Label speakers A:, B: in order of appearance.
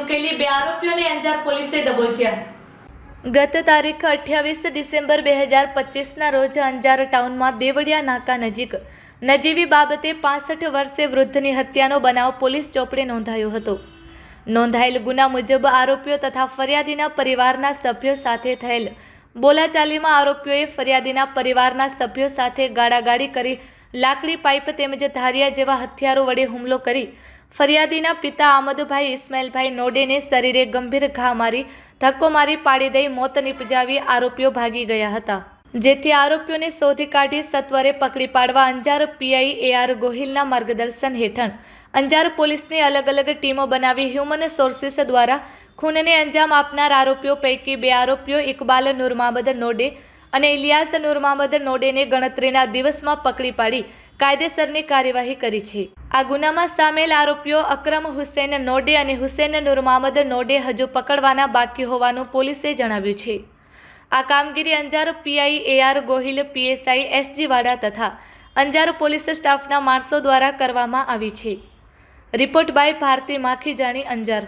A: ઉકેલી બે આરોપીઓને અંજાર પોલીસે દબોચ્યા.
B: ગત તારીખ અઠ્યાવીસ ડિસેમ્બર બે હજાર પચીસના રોજ અંજાર ટાઉનમાં દેવળિયા નાકા નજીક નજીવી બાબતે પાસઠ વર્ષે વૃદ્ધની હત્યાનો બનાવ પોલીસ ચોપડે નોંધાયો હતો. નોંધાયેલ ગુના મુજબ આરોપીઓ તથા ફરિયાદીના પરિવારના સભ્યો સાથે થયેલ બોલાચાલીમાં આરોપીઓએ ફરિયાદીના પરિવારના સભ્યો સાથે ગાળાગાળી કરી લાકડી પાઇપ તેમજ ધારિયા જેવા હથિયારો વડે હુમલો કરી ફરિયાદીના પિતા આમદભાઈ ઇસ્માઇલભાઈ નોડેને શરીરે ગંભીર ઘા મારી, ધક્કો મારી પાડી દઈ મોત નિપજાવી આરોપીઓ ભાગી ગયા હતા. જેથી આરોપીઓને શોધી કાઢી સત્વરે પકડી પાડવા અંજાર પીઆઈ એ આર ગોહિલના માર્ગદર્શન હેઠળ અંજાર પોલીસની અલગ અલગ ટીમો બનાવી હ્યુમન સોર્સિસ દ્વારા ખૂનને અંજામ આપનાર આરોપીઓ પૈકી બે આરોપીઓ ઇકબાલ નુરમાબદ નોડે અને ઇલિયાસ નુરમામદ નોડેને ગણતરીના દિવસમાં પકડી પાડી કાયદેસરની કાર્યવાહી કરી છે. આ ગુનામાં સામેલ આરોપીઓ અક્રમ હુસેન નોડે અને હુસેન નુરમામદ નોડે હજુ પકડવાના બાકી હોવાનું પોલીસે જણાવ્યું છે. આ કામગીરી Anjar PI AR Gohil, PSI SG Vada તથા અંજાર પોલીસ સ્ટાફના માણસો દ્વારા કરવામાં આવી છે. Report by Bharti Makhijani Anjar.